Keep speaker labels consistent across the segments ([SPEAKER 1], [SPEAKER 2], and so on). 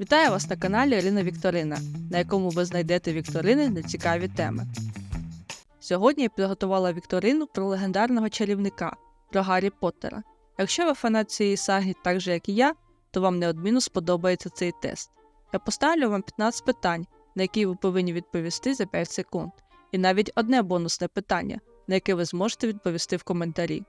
[SPEAKER 1] Вітаю вас на каналі Ірина Вікторина, на якому ви знайдете вікторини на цікаві теми. Сьогодні я підготувала вікторину про легендарного чарівника, про Гаррі Поттера. Якщо ви фанат цієї саги так же, як і я, то вам неодмінно сподобається цей тест. Я поставлю вам 15 питань, на які ви повинні відповісти за 5 секунд, і навіть одне бонусне питання, на яке ви зможете відповісти в коментарі.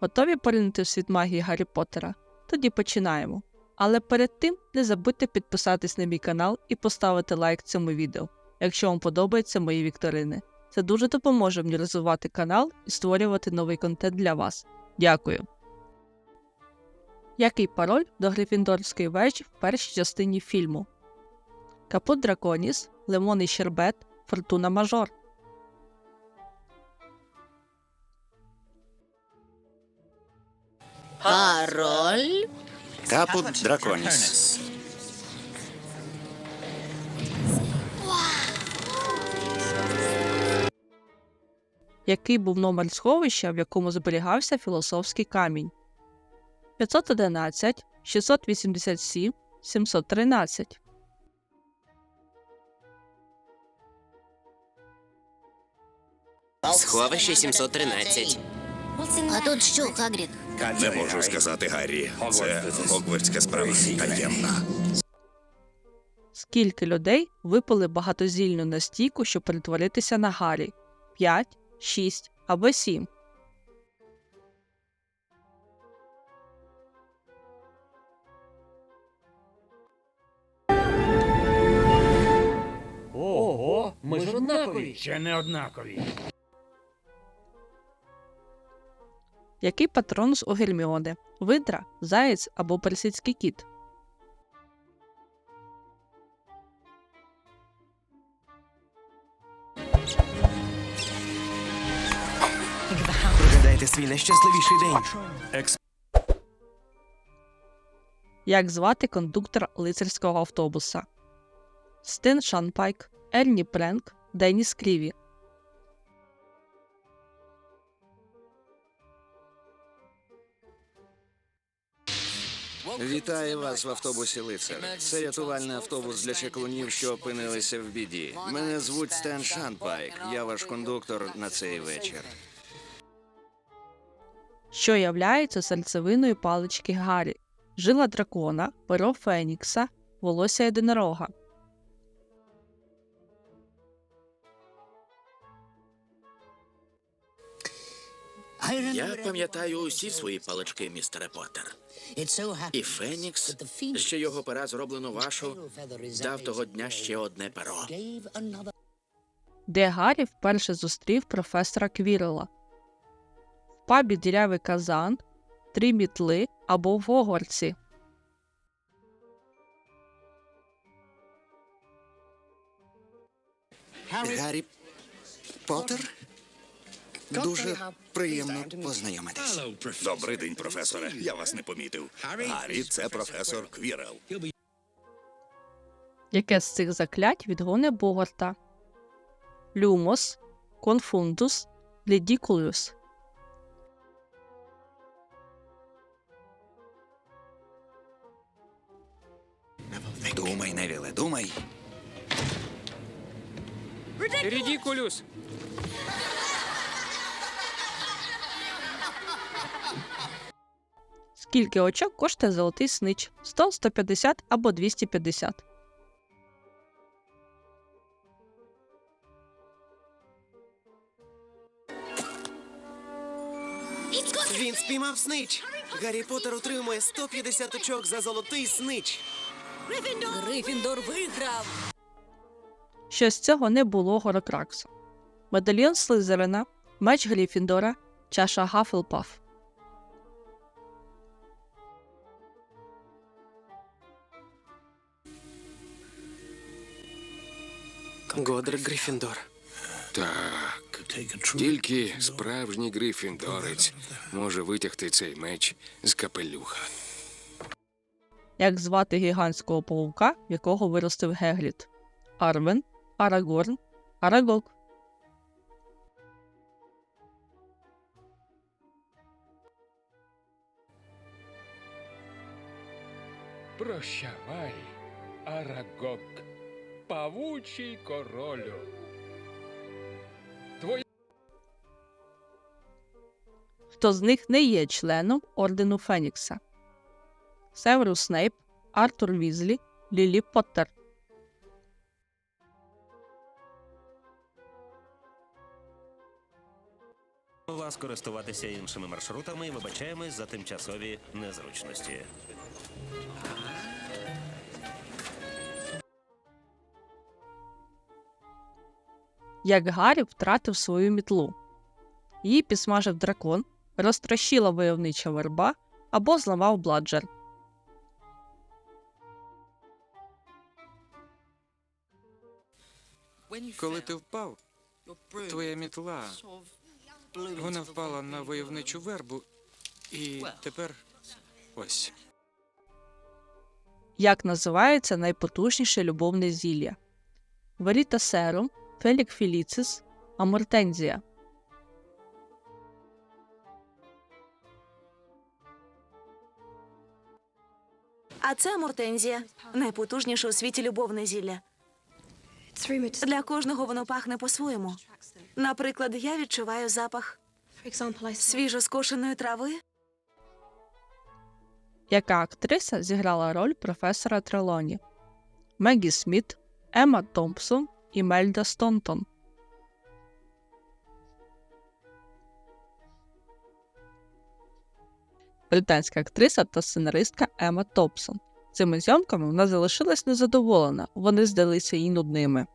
[SPEAKER 1] Готові поринути в світ магії Гаррі Поттера? Тоді починаємо. Але перед тим не забудьте підписатись на мій канал і поставити лайк цьому відео, якщо вам подобаються мої вікторини. Це дуже допоможе мені розвивати канал і створювати новий контент для вас. Дякую. Який пароль до Грифіндорської вежі в першій частині фільму? Капут Драконіс, Лимонний Щербет, Фортуна Мажор.
[SPEAKER 2] Пароль?
[SPEAKER 3] Капут Драконіс.
[SPEAKER 1] Який був номер сховища, в якому зберігався філософський камінь? 511, 687, 713.
[SPEAKER 2] Сховище 713.
[SPEAKER 4] А тут що, Хагрід?
[SPEAKER 3] Не можу сказати Гаррі. Це Гогвардська справа таємна.
[SPEAKER 1] Скільки людей випили багатозільну настійку, щоб перетворитися на Гаррі? 5, 6 або 7.
[SPEAKER 5] Ого, ми ж однакові.
[SPEAKER 6] Ще не однакові.
[SPEAKER 1] Який патронус у Герміони? Видра, заєць або персидський кіт?
[SPEAKER 5] Пригадайте свій найщасливіший день.
[SPEAKER 1] Як звати кондуктора лицарського автобуса? Стен Шанпайк, Ерні Пренк, Деніс Кріві.
[SPEAKER 3] Вітаю вас в автобусі лицар. Це рятувальний автобус для чаклунів, що опинилися в біді. Мене звуть Стен Шанпайк. Я ваш кондуктор на цей вечір.
[SPEAKER 1] що являється серцевиною палички Гаррі, жила дракона, перо Фенікса, волосся єдинорога.
[SPEAKER 7] Я пам'ятаю усі свої палички, містере Поттер. І Фенікс, що його пера зроблено вашу, дав того дня ще одне перо.
[SPEAKER 1] де Гаррі вперше зустрів професора Квірела. В пабі дірявий казан, три мітли або в Гогвартсі.
[SPEAKER 3] Гаррі Поттер? Дуже приємно познайомитись. Добрий день, професоре. Я вас не помітив. Гаррі, це професор Квірел.
[SPEAKER 1] Яке з цих заклять відгоне Богарта? Люмос, Конфундус, Лідікулюс.
[SPEAKER 3] Думай, Невіле, думай.
[SPEAKER 6] Рідікулюс.
[SPEAKER 1] Скільки очок коштує золотий снич? 100, 150 або 250.
[SPEAKER 5] Він спіймав снич. Гаррі Поттер отримує 150 очок за золотий снич.
[SPEAKER 4] Грифіндор виграв.
[SPEAKER 1] що з цього не було Горокраксу. Медальйон Слизерина, меч Гріфіндора, чаша Гафлпаф.
[SPEAKER 5] Годрик Грифіндор.
[SPEAKER 8] Так, тільки справжній грифіндорець може витягти цей меч з капелюха.
[SPEAKER 1] Як звати гігантського павука, якого виростив Гегліт? Арвен, Арагорн, Арагог.
[SPEAKER 6] Прощавай, Арагог, павучий королю. Твої
[SPEAKER 1] Хто з них не є членом ордену Фенікса? Северус Снейп, Артур Візлі, Лілі Поттер.
[SPEAKER 9] вас користуватися іншими маршрутами і вибачаємось за тимчасові незручності.
[SPEAKER 1] Як Гаррі втратив свою мітлу. Її підсмажив дракон, розтрощила войовнича верба або зламав бладжер.
[SPEAKER 10] Коли ти впав, твоя мітла, вона впала на войовничу вербу, і тепер ось.
[SPEAKER 1] Як називається найпотужніше любовне зілля? Веріта Серум, Фелік Філіцис, Амортензія.
[SPEAKER 11] А це Мортензія, найпотужніше у світі любовне зілля. Для кожного воно пахне по-своєму. Наприклад, я відчуваю запах свіжо скошеної трави.
[SPEAKER 1] Яка актриса зіграла роль професора Трелоні? Мегі Сміт, Емма Томпсон і Мельда Стонтон. Британська актриса та сценаристка Емма Томпсон. Цими зйомками вона залишилась незадоволена, вони здалися їй нудними.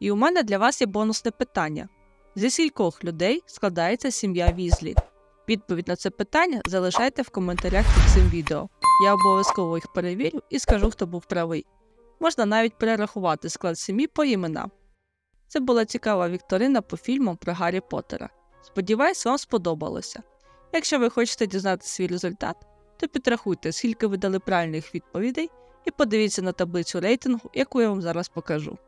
[SPEAKER 1] І у мене для вас є бонусне питання: зі скількох людей складається сім'я Візлі? Відповідь на це питання залишайте в коментарях під цим відео. Я обов'язково їх перевірю і скажу, хто був правий. Можна навіть перерахувати склад сім'ї по іменам. Це була цікава вікторина по фільмам про Гаррі Поттера. Сподіваюсь, вам сподобалося. Якщо ви хочете дізнати свій результат, то підрахуйте, скільки ви дали правильних відповідей, і подивіться на таблицю рейтингу, яку я вам зараз покажу.